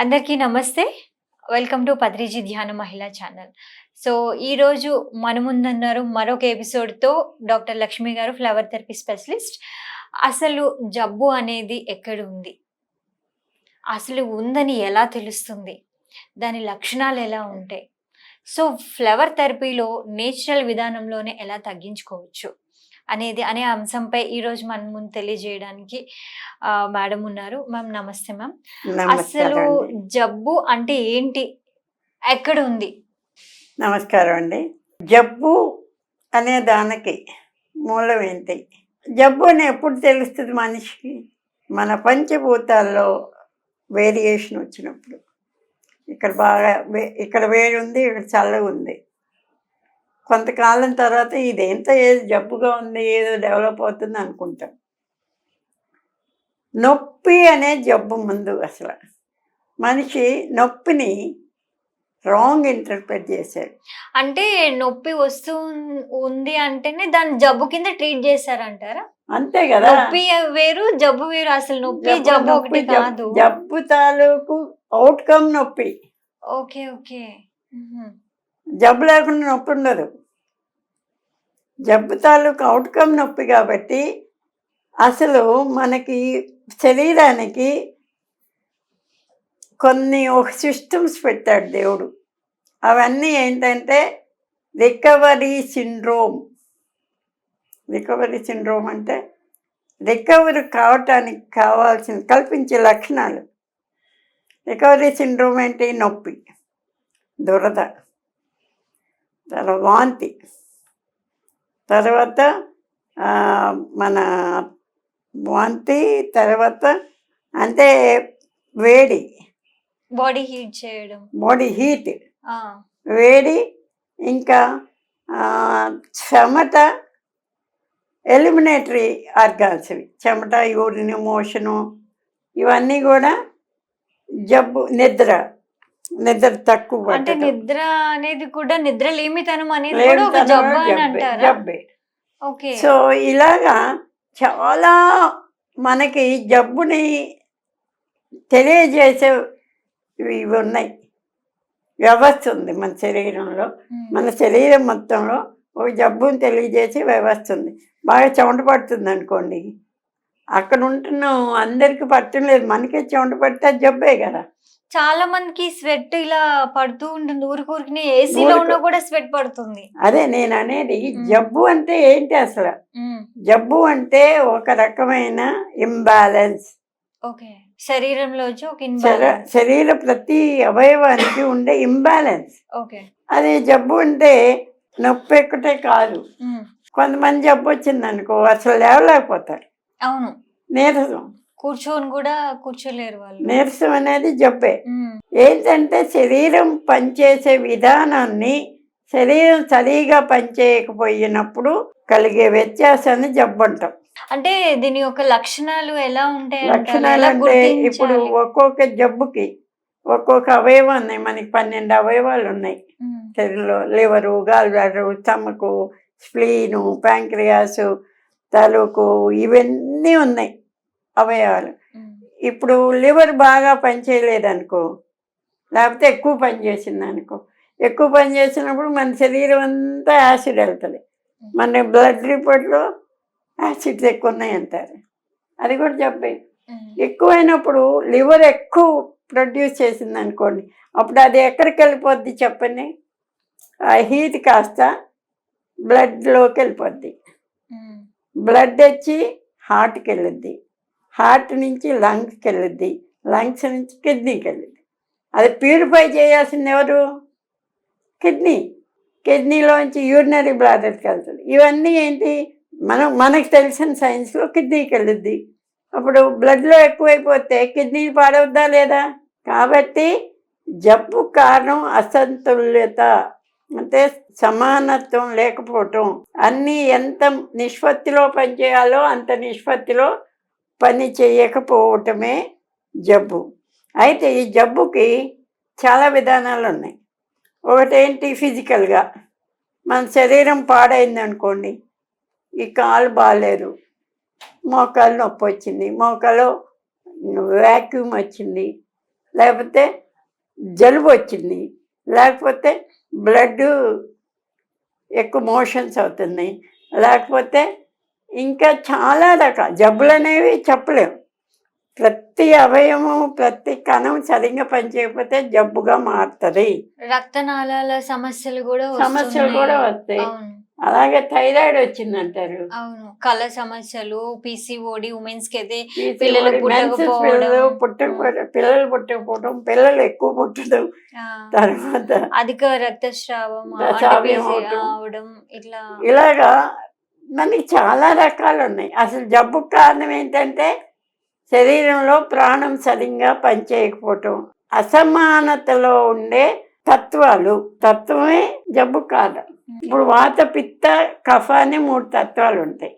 అందరికీ నమస్తే. Welcome to Patriji ధ్యాన మహిళా ఛానల్. సో ఈరోజు మన ముందున్నారు మరొక ఎపిసోడ్తో డాక్టర్ లక్ష్మి గారు ఫ్లవర్ థెరపీ స్పెషలిస్ట్ అసలు జబ్బు అనేది ఎక్కడ ఉంది? అసలు ఉందని ఎలా తెలుస్తుంది? దాని లక్షణాలు ఎలా ఉంటాయి? సో ఫ్లవర్ థెరపీలో నేచురల్ విధానంలోనే ఎలా తగ్గించుకోవచ్చు? అనేది అనే అంశంపై ఈరోజు మన ముందు తెలియజేయడానికి ఆ, మేడం ఉన్నారు. మ్యామ్ నమస్తే మ్యామ్. అసలు జబ్బు అంటే ఏంటి? ఎక్కడ ఉంది? నమస్కారం అండి. జబ్బు అనే దానికి మూలం ఏంటి? జబ్బు అని ఎప్పుడు తెలుస్తుంది మనిషికి? మన పంచభూతాల్లో వేరియేషన్ వచ్చినప్పుడు. ఇక్కడ బాగా వే- ఇక్కడ వేడి ఉంది ఇక్కడ చల్లగా ఉంది కొంతకాలం తర్వాత ఇదేంత ఏదో జబ్బుగా ఉంది ఏదో డెవలప్ అవుతుంది అనుకుంటాం. నొప్పి అనే జబ్బు ముందు అసలు. మనిషి నొప్పిని రాంగ్ ఇంటర్ప్రిట్ చేశాడు. అంటే నొప్పి వస్తూ ఉంది అంటేనే దాన్ని జబ్బు కింద ట్రీట్ చేశారంటారా? అంతే కదా. నొప్పి వేరు జబ్బు వేరు. అసలు నొప్పి జబ్బు- ఒకటి జబ్బు- కాదు. జబ్బు తాలూకు అవుట్కమ్ నొప్పి. Okay okay. జబ్బు లేకుండా నొప్పి ఉండదు. జబ్బు తాలూకు అవుట్కమ్ నొప్పి కాబట్టి అసలు మనకి శరీరానికి కొన్ని ఒక సిస్టమ్స్ పెట్టాడు దేవుడు. అవన్నీ ఏంటంటే రికవరీ సిండ్రోమ్ రికవరీ సిండ్రోమ్ అంటే రికవరీ కావటానికి కావాల్సిన కల్పించే లక్షణాలు. రికవరీ సిండ్రోమ్ ఏంటి? నొప్పి దురద. తర్వాత వాంతి. తర్వాత మన వాంతి తర్వాత అంటే వేడి. బాడీ హీట్ చేయడం. బాడీ హీట్ వేడి ఇంకా చెమట ఎలిమినేటరీ ఆర్గాన్స్ ఇవి. చెమట యూరిన్ మోషను ఇవన్నీ కూడా జబ్బు నిద్ర నిద్ర తక్కువ అంటే. నిద్ర అనేది కూడా నిద్ర లేమితనం అనేది జబ్బు ఓకే. సో ఇలాగా చాలా మనకి జబ్బుని తెలియజేసే ఇవి ఉన్నాయి. వ్యవస్థ ఉంది మన శరీరంలో. మన శరీరం మొత్తంలో ఒక జబ్బుని తెలియజేసే వ్యవస్థ ఉంది. బాగా చెమట పడుతుంది అనుకోండి. అక్కడ ఉంటున్న అందరికి పట్టడం లేదు. మనకే చెమట పడితే జబ్బే కదా. చాలా మందికి స్వెట్ ఇలా పడుతూ ఉంటుంది. ఊరికూరికి ఏసీలో ఉన్నా కూడా స్వెట్ పడుతుంది. అదే నేను అనేది. జబ్బు అంటే ఏంటి అసలు. జబ్బు అంటే ఒక రకమైన ఇంబ్యాలెన్స్. ఓకే. శరీరంలో శరీర ప్రతి అవయవానికి ఉండే ఇంబ్యాలెన్స్. ఓకే. అది జబ్బు అంటే నొప్పి ఎక్కటే కాదు. కొంతమంది జబ్బు వచ్చింది అనుకో అసలు లేవలేకపోతారు. అవును. నీరసం. కూర్చొని కూడా కూర్చోలేరు వాళ్ళు నీరసం అనేది జబ్బే. ఏంటంటే శరీరం పనిచేసే విధానాన్ని శరీరం సరిగా పనిచేయకపోయినప్పుడు కలిగే వ్యత్యాసాన్ని జబ్బు అంటాం అంటే దీని యొక్క లక్షణాలు ఎలా ఉంటాయి? లక్షణాలు అంటే ఇప్పుడు? ఒక్కొక్క జబ్బుకి ఒక్కొక్క అవయవం ఉన్నాయి మనకి పన్నెండు అవయవాలు ఉన్నాయి. శరీరంలో liver gallbladder stomach spleen pancreas తలుకు ఇవన్నీ ఉన్నాయి అవయవాలు. ఇప్పుడు లివర్ బాగా పనిచేయలేదనుకో లేకపోతే ఎక్కువ పని చేసింది అనుకో ఎక్కువ పని చేసినప్పుడు మన శరీరం అంతా యాసిడ్ వెళ్తుంది. మన బ్లడ్ రిపోర్ట్లో యాసిడ్స్ ఎక్కువ ఉన్నాయి అంటారు అది కూడా చెప్పే. ఎక్కువైనప్పుడు లివర్ ఎక్కువ ప్రొడ్యూస్ చేసింది అనుకోండి అప్పుడు అది ఎక్కడికి వెళ్ళిపోద్ది చెప్పండి? ఆ హీట్ కాస్త బ్లడ్లోకి వెళ్ళిపోద్ది. బ్లడ్ వచ్చి హార్ట్కి వెళ్ళిద్ది. హార్ట్ నుంచి లంగ్స్కి వెళ్ళిద్ది లంగ్స్ నుంచి కిడ్నీకి వెళ్ళిద్ది. అది ప్యూరిఫై చేయాల్సింది ఎవరు? కిడ్నీ. కిడ్నీలోంచి యూరినరీ బ్లాడర్కి వెళ్తుంది. ఇవన్నీ ఏంటి? మనం మనకు తెలిసిన సైన్స్లో కిడ్నీకి వెళ్ళిద్ది. అప్పుడు బ్లడ్లో ఎక్కువైపోతే కిడ్నీ పాడవుద్దా లేదా? కాబట్టి జబ్బు కారణం అసంతుల్యత. అంటే సమానత్వం లేకపోవటం. అన్నీ ఎంత నిష్పత్తిలో పనిచేయాలో అంత నిష్పత్తిలో పని చేయకపోవటమే జబ్బు. అయితే ఈ జబ్బుకి చాలా విధానాలు ఉన్నాయి ఒకటేంటి? ఫిజికల్గా. మన శరీరం పాడైంది అనుకోండి ఈ కాలు బాగాలేదు మోకాలు నొప్పి వచ్చింది మోకాలో వ్యాక్యూమ్ వచ్చింది లేకపోతే జలుబు వచ్చింది లేకపోతే బ్లడ్ ఎక్కువ మోషన్స్ అవుతున్నాయి లేకపోతే ఇంకా చాలా రకాల జబ్బులు అనేవి చెప్పలేము ప్రతి అవయవం ప్రతి కణం సరిగ్గా పనిచేయకపోతే జబ్బుగా మారుతుంది. రక్తనాళాల సమస్యలు కూడా సమస్యలు. కూడా వస్తాయి. అలాగే థైరాయిడ్ వచ్చిందంటారు. అవును. కళ్ళ సమస్యలు పిసిఓడి ఉమెన్స్కి అయితే పిల్లలు పిల్లలు పుట్టకపోవడం. పిల్లలు పుట్టకపోవడం పిల్లలు ఎక్కువ పుట్టడం తర్వాత అధిక రక్తస్రావం. అవడం ఇట్లా ఇలాగా మనకి చాలా రకాలు ఉన్నాయి అసలు జబ్బుకు కారణం ఏంటంటే శరీరంలో ప్రాణం సరిగ్గా పనిచేయకపోవటం అసమానతలో ఉండే తత్వాలు. తత్వమే జబ్బు కారణం. ఇప్పుడు వాత పిత్త కఫ అని మూడు తత్వాలు ఉంటాయి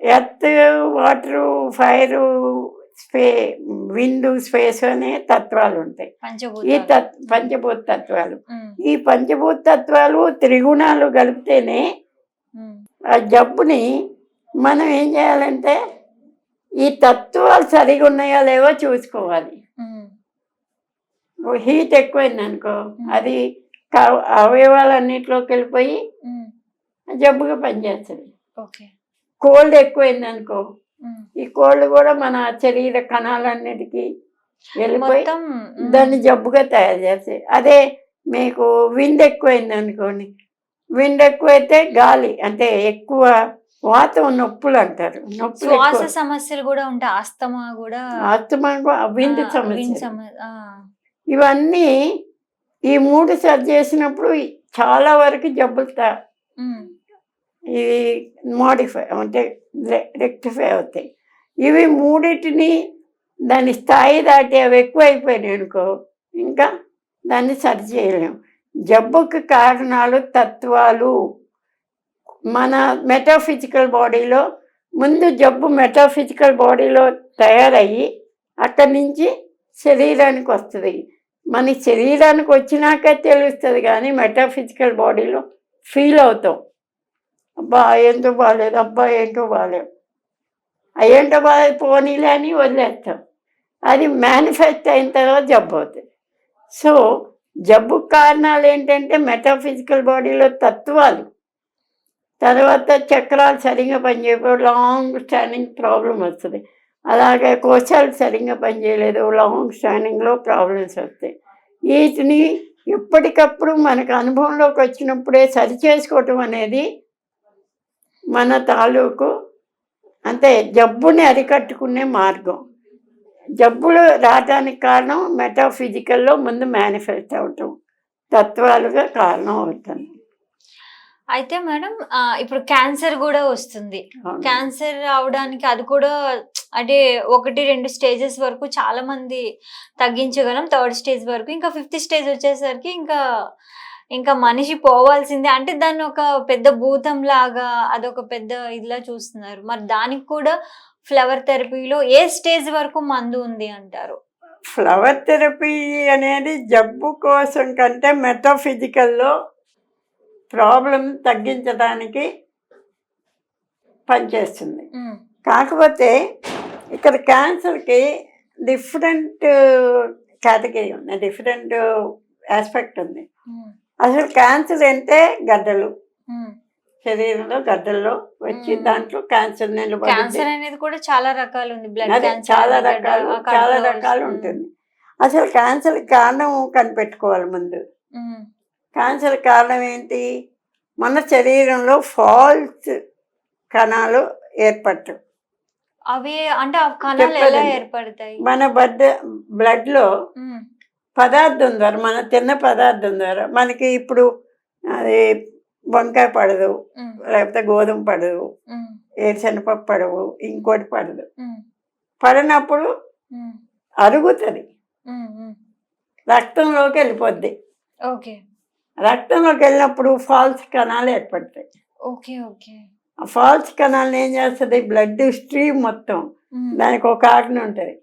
ఎర్త్ వాటరు ఫైరు స్పే విండు స్పేస్ అనే తత్వాలు ఉంటాయి ఈ తత్ పంచభూత తత్వాలు. ఈ పంచభూత తత్వాలు త్రిగుణాలు కలిపితేనే ఆ జబ్బుని మనం ఏం చేయాలంటే ఈ తత్వాలు సరిగా ఉన్నాయో లేవో చూసుకోవాలి. హీట్ ఎక్కువైంది అనుకో అది అవయవాలన్నిటిలోకి వెళ్ళిపోయి జబ్బుగా పనిచేస్తుంది. ఓకే. కోల్డ్ ఎక్కువైంది అనుకో. ఈ కోల్డ్ కూడా మన శరీర కణాలన్నిటికీ వెళ్ళిపోయి దాన్ని జబ్బుగా తయారు చేస్తాయి. అదే మీకు విండ్ ఎక్కువైంది అనుకోండి విండ్ ఎక్కువైతే గాలి అంటే ఎక్కువ వాతం నొప్పులు అంటారు. నొప్పులు శ్వాస. సమస్యలు కూడా ఉంటాయి. ఆస్తమా కూడా ఆస్తమా విండ్ సమస్య ఇవన్నీ ఈ మూడు సరి చేసినప్పుడు చాలా వరకు జబ్బులు ఇవి మోడిఫై అంటే రెక్టిఫై అవుతాయి. ఇవి మూడింటిని దాని స్థాయి దాటి అవి ఎక్కువ అయిపోయినాయి అనుకో ఇంకా దాన్ని సరి చేయలేం. జబ్బుకి కారణాలు తత్వాలు. మన మెటాఫిజికల్ బాడీలో ముందు జబ్బు మెటాఫిజికల్ బాడీలో తయారయ్యి అక్కడి నుంచి శరీరానికి వస్తుంది. మన శరీరానికి వచ్చినాక తెలుస్తుంది కానీ మెటాఫిజికల్ బాడీలో ఫీల్ అవుతాం. అబ్బా ఏంటో బాగాలేదు అబ్బా ఏంటో బాగాలేదు అయ్యేంటో బాగా పోనీలే అని వదిలేస్తాం. అది మేనిఫెస్ట్ అయిన తర్వాత జబ్బు అవుతుంది. సో జబ్బు కారణాలు ఏంటంటే మెటాఫిజికల్ బాడీలో తత్వాలు. తర్వాత చక్రాలు సరిగ్గా పనిచేయకపోతే లాంగ్ స్టాండింగ్ ప్రాబ్లం వస్తుంది. అలాగే కోశాలు సరిగ్గా పనిచేయలేదు లాంగ్ స్టాండింగ్లో ప్రాబ్లమ్స్ వస్తాయి. వీటిని ఎప్పటికప్పుడు మనకు అనుభవంలోకి వచ్చినప్పుడే సరి చేసుకోవటం అనేది మన తాలూకు అంటే జబ్బుని అరికట్టుకునే మార్గం. జబ్బులు రావడానికి కారణం మెటాఫిజికల్లో ముందు మేనిఫెస్ట్ అవటం తత్వాలుగా కారణం అవుతుంది. అయితే మేడం ఇప్పుడు క్యాన్సర్ కూడా వస్తుంది. క్యాన్సర్ అవడానికి అది కూడా అంటే ఒకటి రెండు స్టేజెస్ వరకు చాలా మంది తగ్గించగలం. థర్డ్ స్టేజ్ వరకు ఇంకా ఫిఫ్త్ స్టేజ్ వచ్చేసరికి ఇంకా ఇంకా మనిషి పోవాల్సిందే. అంటే దాన్ని ఒక పెద్ద భూతం లాగా అదొక పెద్ద ఇదిలా చూస్తున్నారు. మరి దానికి కూడా ఫ్లవర్ థెరపీలో ఏ స్టేజ్ వరకు మందు ఉంది అంటారు? ఫ్లవర్ థెరపీ అనేది జబ్బు కోసం కంటే మెటాఫిజికల్లో ప్రాబ్లం తగ్గించడానికి పనిచేస్తుంది. కాకపోతే ఇక్కడ క్యాన్సర్కి డిఫరెంట్ కేటగిరీ ఉంది డిఫరెంట్ ఆస్పెక్ట్ ఉంది. ఉమ్, అసలు క్యాన్సర్ అంటే గడ్డలు. శరీరంలో గడ్డల్లో వచ్చి. దాంట్లో క్యాన్సర్ నిలబడి క్యాన్సర్ అనేది కూడా చాలా రకాలు ఉంది బ్లడ్ చాలా రకాలు చాలా. రకాలు ఉంటుంది. అసలు క్యాన్సర్ కారణం కనిపెట్టుకోవాలి ముందు. క్యాన్సర్ కారణం ఏంటి? మన శరీరంలో ఫాల్స్ కణాలు ఏర్పడటం. అవి అంటే ఆ కణాలు ఎలా చెప్పలేదండి. ఏర్పడతాయి? మన బడ్ బ్లడ్లో ఉమ్, పదార్థం ద్వారా మన తిన్న పదార్థం ద్వారా మనకి ఇప్పుడు అది వంకాయ పడదు లేకపోతే గోధుమ పడదు ఉమ్, ఏరుశనగపప్పు పడవు ఇంకోటి పడదు. పడినప్పుడు అరుగుతుంది. రక్తంలోకి వెళ్ళిపోద్ది. ఓకే. రక్తంలోకి వెళ్ళినప్పుడు ఫాల్స్ కణాలు ఏర్పడతాయి. Okay okay. ఆ ఫాల్స్ కణాలను ఏం చేస్తుంది? బ్లడ్ స్ట్రీమ్ మొత్తం. దానికి ఒక ఆజ్ఞ ఉంటుంది.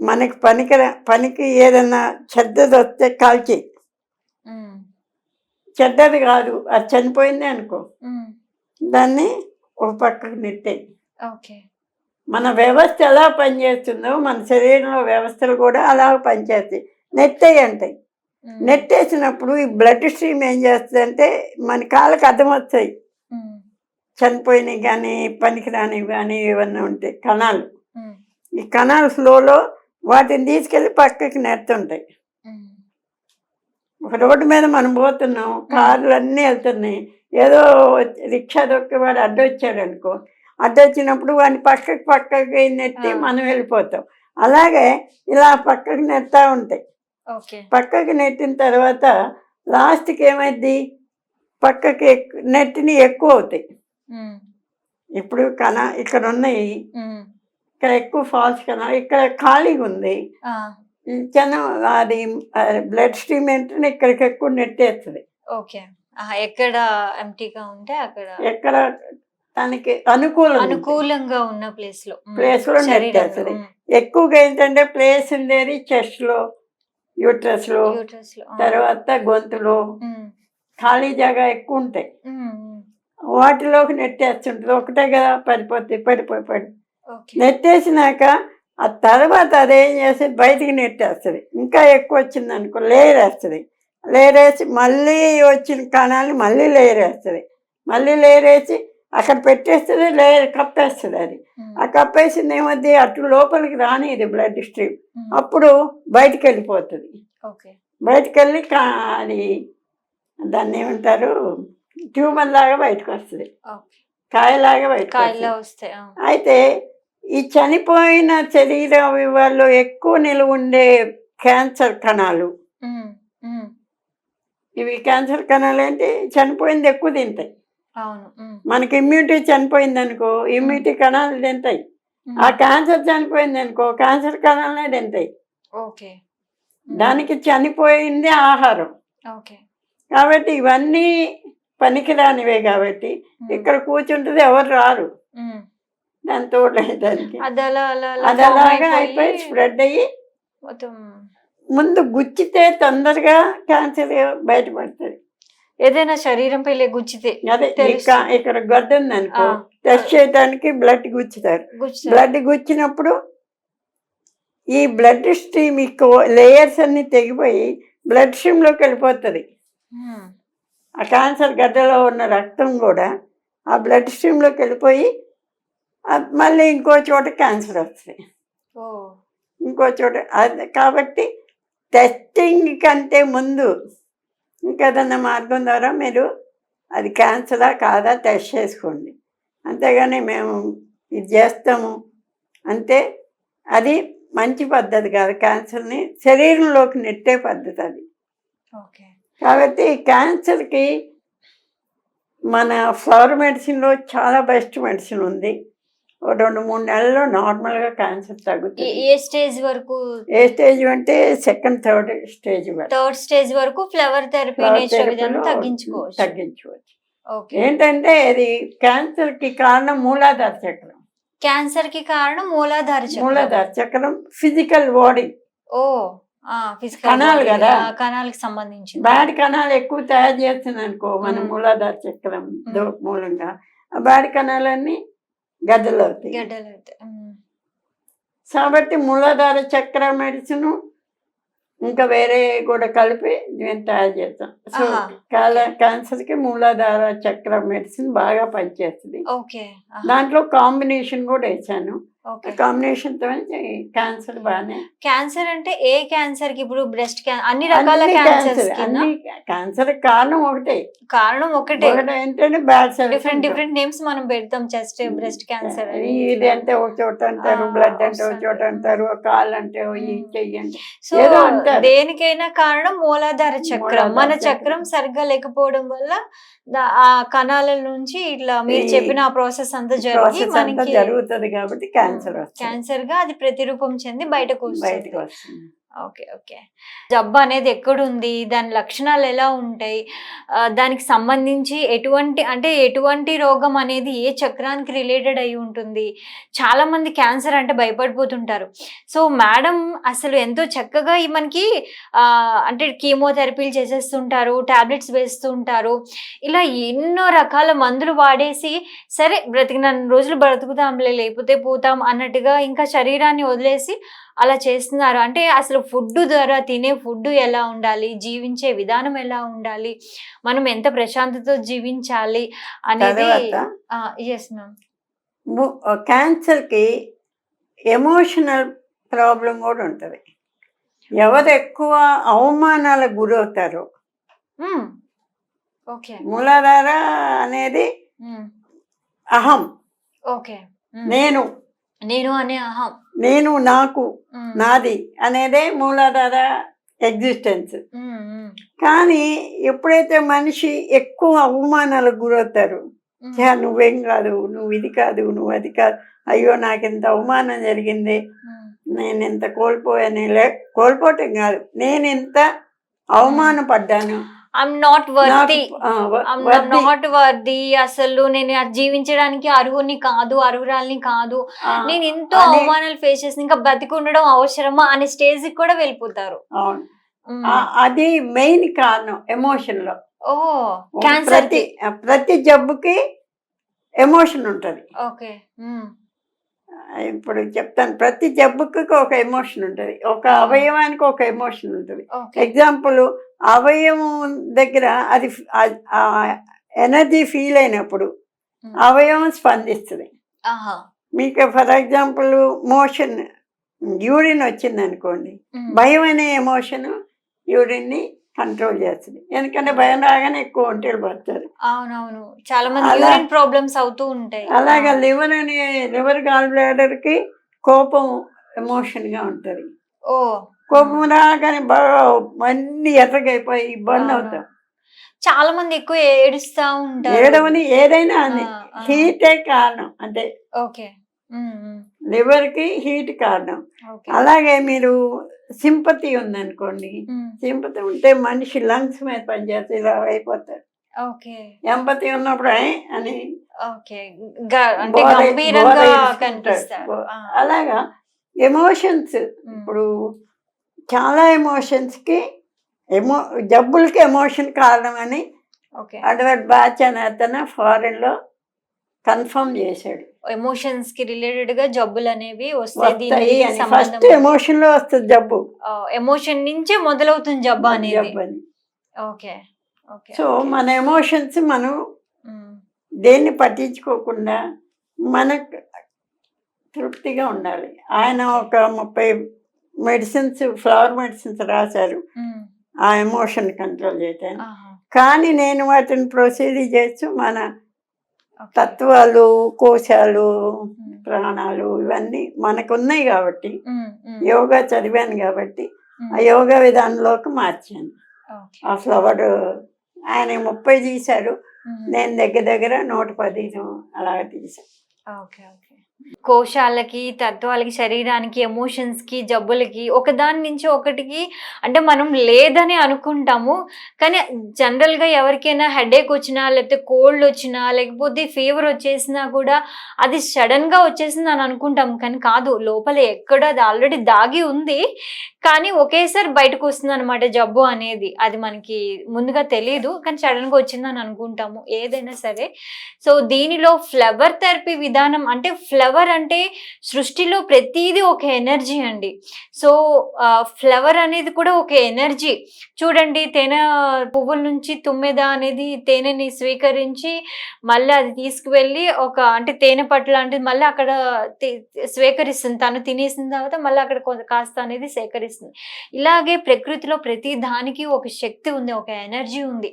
మనకి పనికి పనికి ఏదన్నా చెడ్డది వస్తే కాల్చి చెడ్డది కాదు అది చనిపోయింది అనుకో. దాన్ని ఒక పక్కకు నెట్టాయి. ఓకే. మన వ్యవస్థ ఎలా పనిచేస్తుందో మన శరీరంలో వ్యవస్థలు కూడా అలా పనిచేస్తాయి. నెట్టేయి అంటాయి నెట్టేసినప్పుడు ఈ బ్లడ్ స్ట్రీమ్ ఏం చేస్తుందంటే మన కాళ్ళకి అర్థం వస్తాయి. చనిపోయినవి కానీ పనికిరానివి కానీ ఏమన్నా ఉంటాయి కణాలు. ఈ కణాలు ఫ్లోలో వాటిని తీసుకెళ్ళి పక్కకి నెడుతుంటాయి. రోడ్డు మీద మనం పోతున్నాం కార్లు అన్నీ వెళ్తున్నాయి. ఏదో రిక్షా దొక్కి వాడు అడ్డొచ్చాడు అనుకో. అడ్డొచ్చినప్పుడు వాడిని పక్కకి పక్కకి నెట్టి. మనం వెళ్ళిపోతాం. అలాగే ఇలా పక్కకి నెడతా ఉంటాయి. పక్కకి నెట్టిన తర్వాత లాస్ట్కి ఏమైంది పక్కకి నెట్టిని ఎక్కువ అవుతాయి. ఇప్పుడు కణ ఇక్కడ ఉన్నాయి ఇక్కడ ఎక్కువ ఫాల్స్ కణ ఇక్కడ ఖాళీగా ఉంది చిన్న అది బ్లడ్ స్ట్రీమ్ ఏంటంటే ఇక్కడికి ఎక్కువ నెట్టేస్తుంది ఓకే. ఎక్కడ ఎంటీగా ఉంటే అక్కడ ఎక్కడ తనకి అనుకూలం. అనుకూలంగా ఉన్న ప్లేస్లో Place లో నెట్టేస్తది. ఎక్కువగా ఏంటంటే ప్లేస్ ఉండేది చెస్ట్లో యూట్రస్లో తర్వాత గొంతులో. ఖాళీ జాగా ఎక్కువ ఉంటాయి. వాటిలోకి నెట్టేస్తుంటుంది. ఒకటే కదా పడిపోతాయి పడిపోయి పడి నెట్టేసినాక ఆ తర్వాత అదేం చేసి బయటికి నెట్టేస్తుంది. ఇంకా ఎక్కువ వచ్చింది అనుకో లేయర్ వేస్తుంది లేయర్ వేసి మళ్ళీ వచ్చిన కణాలు మళ్ళీ లేయర్ వేస్తుంది మళ్ళీ లేయర్ వేసి అక్కడ పెట్టేస్తుంది లేయర్ కప్పేస్తుంది అది. ఆ కప్పేసింది ఏమవుద్ది అటు లోపలికి రాని ఇది బ్లడ్ స్ట్రీమ్. అప్పుడు బయటికి వెళ్ళిపోతుంది బయటికి వెళ్ళి అది దాన్ని ఏమంటారు? ట్యూమర్ లాగా బయటకు వస్తుంది కాయలాగా బయటకు ఆ, అయితే ఈ చనిపోయిన శరీరం వాళ్ళు ఎక్కువ నిలువ ఉండే క్యాన్సర్ కణాలు. ఇవి క్యాన్సర్ కణాలు ఏంటి? చనిపోయింది ఎక్కువ తింటాయి. మనకి ఇమ్యూనిటీ చనిపోయింది అనుకో ఇమ్యూనిటీ కణాలు తింటాయి. ఆ క్యాన్సర్ చనిపోయింది అనుకో క్యాన్సర్ కణాలనే తింటాయి. దానికి చనిపోయింది ఆహారం. కాబట్టి ఇవన్నీ పనికిరానివే కాబట్టి ఇక్కడ కూర్చుంటుంది ఎవరు రారు. దాంతో దానికి. అది అలాగా అయిపోయి స్ప్రెడ్ అయ్యి మొత్తం ముందు గుచ్చితే తొందరగా క్యాన్సర్ బయటపడుతుంది. ఏదైనా శరీరంపై లే గుచ్చితే అదే ఇక్కడ గడ్డ ఉంది అనుకో టెస్ట్ చేయడానికి బ్లడ్ గుచ్చుతారు. బ్లడ్ గుచ్చినప్పుడు ఈ బ్లడ్ స్ట్రీమ్ లేయర్స్ అన్ని తెగిపోయి బ్లడ్ స్ట్రీమ్లోకి వెళ్ళిపోతుంది. ఆ క్యాన్సర్ గడ్డలో ఉన్న రక్తం కూడా ఆ బ్లడ్ స్ట్రీమ్లోకి వెళ్ళిపోయి మళ్ళీ ఇంకో చోట క్యాన్సర్ వస్తుంది. ఇంకో చోట అది కాబట్టి టెస్టింగ్ కంటే ముందు ఇంకేదన్నా మార్గం ద్వారా మీరు అది క్యాన్సరా కాదా టెస్ట్ చేసుకోండి. అంతేగాని మేము ఇది చేస్తాము అంటే అది మంచి పద్ధతి కాదు. క్యాన్సర్ని శరీరంలోకి నెట్టే పద్ధతి అది. ఓకే. కాబట్టి క్యాన్సర్కి మన ఫ్లవర్ మెడిసిన్లో చాలా బెస్ట్ మెడిసిన్ ఉంది. రెండు మూడు నెలల్లో నార్మల్గా క్యాన్సర్ తగ్గుతుంది. ఏ స్టేజ్ వరకు? ఏ స్టేజ్ అంటే సెకండ్ థర్డ్ స్టేజ్ వరకు. థర్డ్ స్టేజ్ వరకు ఫ్లవర్ థెరపీ తగ్గించుకోవచ్చు. తగ్గించుకోవచ్చు. ఏంటంటే ఇది క్యాన్సర్కి కారణం మూలాధార చక్రం. క్యాన్సర్కి కారణం మూలాధార చక్రం. మూలాధార చక్రం ఫిజికల్ బాడీ. ఓ కణాలు కదా. కణాలకు సంబంధించి. బ్యాడ్ కణాలు ఎక్కువ తయారు చేస్తుంది అనుకో మన. మూలాధార చక్రం మూలంగా. ఆ బ్యాడ్ కణాలన్నీ గడ్డలు అవుతాయి గడ్డలు అవుతాయి. కాబట్టి మూలాధార చక్ర మెడిసిన్ ఇంకా వేరే కూడా కలిపి మేము తయారు చేస్తాం సో కాల క్యాన్సర్కి మూలాధార చక్ర మెడిసిన్ బాగా పనిచేస్తుంది. దాంట్లో కాంబినేషన్ కూడా వేసాను. కాంబినేషన్తో క్యాన్సర్ బాగానే క్యాన్సర్ అంటే ఏ క్యాన్సర్కి? ఇప్పుడు బ్రెస్ట్ క్యాన్సర్ అన్ని రకాల క్యాన్సర్స్ క్యాన్సర్ క్యాన్సర్ కారణం ఒకటే. కారణం ఒకటే. ఏంటంటే bad cells different different names మనం పెడతాం చెస్ట్ బ్రెస్ట్ క్యాన్సర్ ఇది అంటే ఒక చోట అంటారు బ్లడ్ అంటే ఒక చోట. అంటారు కాళ్ళు అంటే సో. దేనికైనా కారణం మూలాధార చక్రం. మన చక్రం. సరిగ్గా లేకపోవడం వల్ల ఆ కణాల నుంచి ఇట్లా మీరు చెప్పిన ఆ ప్రాసెస్ అంతా జరిగి మనకి జరుగుతుంది కాబట్టి క్యాన్సర్ క్యాన్సర్గా అది ప్రతిరూపం చెంది బయటకు వస్తుంది. Okay okay. జబ్బు అనేది ఎక్కడుంది? దాని లక్షణాలు ఎలా ఉంటాయి? దానికి సంబంధించి ఎటువంటి అంటే ఎటువంటి రోగం అనేది ఏ చక్రానికి రిలేటెడ్ అయి ఉంటుంది? చాలామంది క్యాన్సర్ అంటే భయపడిపోతుంటారు. సో మేడం అసలు ఎంతో చక్కగా మనకి అంటే కీమోథెరపీలు చేసేస్తుంటారు టాబ్లెట్స్ వేస్తుంటారు. ఇలా ఎన్నో రకాల మందులు వాడేసి సరే బ్రతికిన రోజులు బ్రతుకుతాంలే లేకపోతే పోతాం అన్నట్టుగా ఇంకా శరీరాన్ని వదిలేసి అలా చేస్తున్నారు. అంటే అసలు ఫుడ్ ద్వారా తినే ఫుడ్ ఎలా ఉండాలి? జీవించే విధానం ఎలా ఉండాలి? మనం ఎంత ప్రశాంతతో జీవించాలి అనేది ఎస్ మ్యామ్ క్యాన్సర్కి ఎమోషనల్ ప్రాబ్లం కూడా ఉంటుంది. ఎవరు ఎక్కువ అవమానాలకు గురవుతారో ఓకే మూలాధార అనేది అహం. ఓకే నేను. నేను అనే అహం. నేను నాకు. నాది అనేదే మూలాధార ఎగ్జిస్టెన్స్ కానీ ఎప్పుడైతే మనిషి ఎక్కువ అవమానాలకు గురవుతారు మ్మ్. "ఛే, నువ్వేం కాదు నువ్వు ఇది కాదు నువ్వు అది కాదు అయ్యో నాకు ఇంత అవమానం జరిగింది. నేను ఇంత కోల్పోయాను కోల్పోవటం కాదు నేను ఇంత అవమానపడ్డాను I'm not worthy- not worthy అసలు నేను జీవించడానికి అర్హుని కాదు అర్హురాల్ని కాదు. నేను ఎంతో అవమానాలు ఫేస్ చేసి ఇంకా బతికి ఉండడం అవసరమా అనే స్టేజ్కి కూడా వెళ్ళిపోతారు. అది మెయిన్ కారణం ఎమోషన్లో. ఓ క్యాన్సర్ ప్రతి ప్రతి జబ్బుకి ఎమోషన్ ఉంటుంది. ఓకే. ఇప్పుడు చెప్తాను. ప్రతి జబ్బుకి ఒక ఎమోషన్ ఉంటుంది. ఒక అవయవానికి ఒక ఎమోషన్ ఉంటుంది. ఎగ్జాంపుల్ అవయవం దగ్గర అది ఎనర్జీ ఫీల్ అయినప్పుడు. అవయవం స్పందిస్తుంది. మీకు ఫర్ ఎగ్జాంపుల్ మోషన్ యూరిన్ వచ్చింది అనుకోండి. భయం అనే ఎమోషన్ యూరిన్ని కంట్రోల్ చేస్తుంది. ఎందుకంటే భయం రాగానే ఎక్కువ ఒంటరి పడతారు అవునవును. చాలా మంది ప్రాబ్లమ్స్ అవుతూ ఉంటాయి. అలాగే లివర్ అనే లివర్ గాల్ బ్లాడర్కి కోపం ఎమోషన్గా ఉంటుంది. ఓ. కోపం రాగానే బాగా అన్ని ఎర్రగైపోయి ఇబ్బంది. అవుతాం. చాలా మంది ఎక్కువ ఏడుస్తా ఉంటారు. ఏడవని ఏదైనా అని. హీటే కారణం అంటే ఓకే. మ్మ్. లివర్కి హీట్ కారణం. అలాగే మీరు సింపతి ఉందనుకోండి. సింపతి ఉంటే మనిషి లంగ్స్ మీద పనిచేస్తే ఇలా అయిపోతారు. ఎంపతి ఉన్నప్పుడు అని అలాగా ఎమోషన్స్. ఇప్పుడు చాలా ఎమోషన్స్కి ఎమో జబ్బులకి ఎమోషన్ కారణం అని ఓకే. అడ్వర్ట్ బ్యాచ్ అని అతను ఫారెన్లో కన్ఫర్మ్ చేశాడు. ఎమోషన్స్కి రిలేటెడ్గా జబ్బులు అనేవి వస్తాయి ఫస్ట్ సంబంధం ఎమోషన్లో వస్తుంది జబ్బు. ఎమోషన్ నుంచే మొదలవుతుంది జబ్బు అనేది. Okay okay so. మన ఎమోషన్స్ మనం. దేన్ని పట్టించుకోకుండా మనకు తృప్తిగా ఉండాలి. ఆయన ఒక ముప్పై మెడిసిన్స్ ఫ్లవర్ మెడిసిన్స్ రాశారు. ఆ ఎమోషన్ కంట్రోల్ చేయటానికి. కానీ నేను వాటిని ప్రొసీడ్ చేస్తూ మన. తత్వాలు కోశాలు. ప్రాణాలు ఇవన్నీ మనకు ఉన్నాయి కాబట్టి. యోగా చదివాను కాబట్టి. ఆ యోగా విధానంలోకి మార్చాను. ఆ ఫ్లవర్ ఆయన ముప్పై తీశారు. నేను దగ్గర దగ్గర నూట పది అలా తీసాను ఓకే ఓకే కోశాలకి తత్వాలకి శరీరానికి ఎమోషన్స్కి జబ్బులకి ఒకదాని నుంచి ఒకటికి అంటే మనం లేదని అనుకుంటాము. కానీ జనరల్గా ఎవరికైనా హెడేక్ వచ్చినా లేకపోతే కోల్డ్ వచ్చినా లేకపోతే ఫీవర్ వచ్చేసినా కూడా అది సడన్గా వచ్చేసింది అని అనుకుంటాం కానీ కాదు లోపల ఎక్కడ అది ఆల్రెడీ దాగి ఉంది. కానీ ఒకేసారి బయటకు వస్తుంది అనమాట జబ్బు అనేది. అది మనకి ముందుగా తెలియదు కానీ సడన్గా వచ్చిందని అనుకుంటాము ఏదైనా సరే. సో దీనిలో ఫ్లవర్ థెరపీ విధానం అంటే ఫ్లవర్ ఫ్లవర్ అంటే సృష్టిలో ప్రతిదీ ఒక ఎనర్జీ అండి. సో ఫ్లవర్ అనేది కూడా ఒక ఎనర్జీ. చూడండి తేనె పువ్వుల నుంచి తుమ్మెద అనేది తేనెని స్వీకరించి మళ్ళీ అది తీసుకువెళ్ళి ఒక అంటే తేనె పట్టు లాంటిది మళ్ళీ అక్కడ స్వీకరిస్తుంది. తను తినేసిన తర్వాత మళ్ళీ అక్కడ కొంత కాస్త అనేది సేకరిస్తుంది. ఇలాగే ప్రకృతిలో ప్రతి దానికి ఒక శక్తి ఉంది ఒక ఎనర్జీ ఉంది.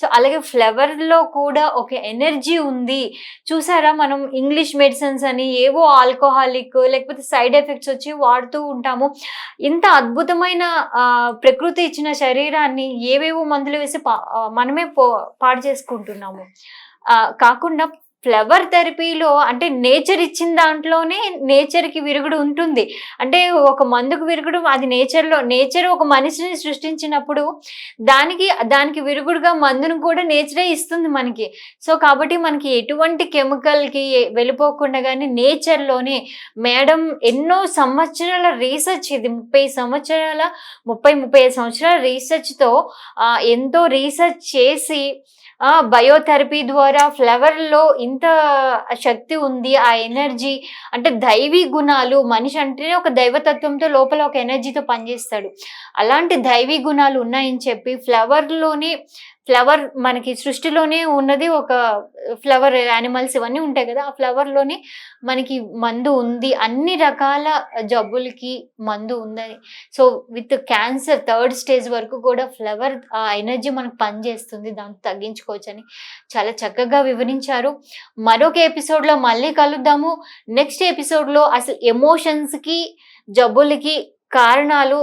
సో అలాగే ఫ్లవర్లో కూడా ఒక ఎనర్జీ ఉంది. చూసారా మనం ఇంగ్లీష్ మెడిసిన్స్ అని ఏవో ఆల్కహాలిక్ లేకపోతే సైడ్ ఎఫెక్ట్స్ వచ్చి వాడుతూ ఉంటాము. ఇంత అద్భుతమైన ప్రకృతి ఇచ్చిన శరీరాన్ని ఏవేవో మందులు వేసి పా- మనమే పో పాడు చేసుకుంటున్నాము. కాకుండా ఫ్లవర్ థెరపీలో అంటే నేచర్ ఇచ్చిన దాంట్లోనే నేచర్కి విరుగుడు ఉంటుంది. అంటే ఒక మందుకు విరుగుడు అది నేచర్లో నేచర్ ఒక మనిషిని సృష్టించినప్పుడు దానికి దానికి విరుగుడుగా మందును కూడా నేచరే ఇస్తుంది మనకి. సో కాబట్టి మనకి ఎటువంటి కెమికల్కి వెళ్ళిపోకుండా కానీ నేచర్లోనే మేడం ఎన్నో సంవత్సరాల రీసెర్చ్ ఇది ముప్పై సంవత్సరాల ముప్పై ముప్పై సంవత్సరాల రీసెర్చ్తో ఎంతో రీసెర్చ్ చేసి బయోథెరపీ ద్వారా ఫ్లవర్లో ఇంత శక్తి ఉంది ఆ ఎనర్జీ అంటే దైవీ గుణాలు. మనిషి అంటేనే ఒక దైవతత్వంతో లోపల ఒక ఎనర్జీతో పనిచేస్తాడు. అలాంటి దైవీ గుణాలు ఉన్నాయని చెప్పి ఫ్లవర్లోనే ఫ్లవర్ మనకి సృష్టిలోనే ఉన్నది ఒక ఫ్లవర్ యానిమల్స్ ఇవన్నీ ఉంటాయి కదా ఆ ఫ్లవర్లోనే మనకి మందు ఉంది. అన్ని రకాల జబ్బులకి మందు ఉందని. So with cancer third stage వరకు కూడా ఫ్లవర్ ఆ ఎనర్జీ మనకు పనిచేస్తుంది దాన్ని తగ్గించుకోవచ్చని చాలా చక్కగా వివరించారు. మరొక ఎపిసోడ్లో మళ్ళీ కలుద్దాము. నెక్స్ట్ ఎపిసోడ్లో అసలు ఎమోషన్స్కి జబ్బులకి కారణాలు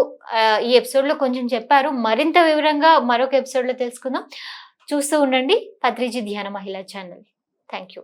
ఈ ఎపిసోడ్లో కొంచెం చెప్పారు. మరింత వివరంగా మరొక ఎపిసోడ్లో తెలుసుకుందాం. చూస్తూ ఉండండి. పత్రిజీ ధ్యాన మహిళా ఛానల్. Thank you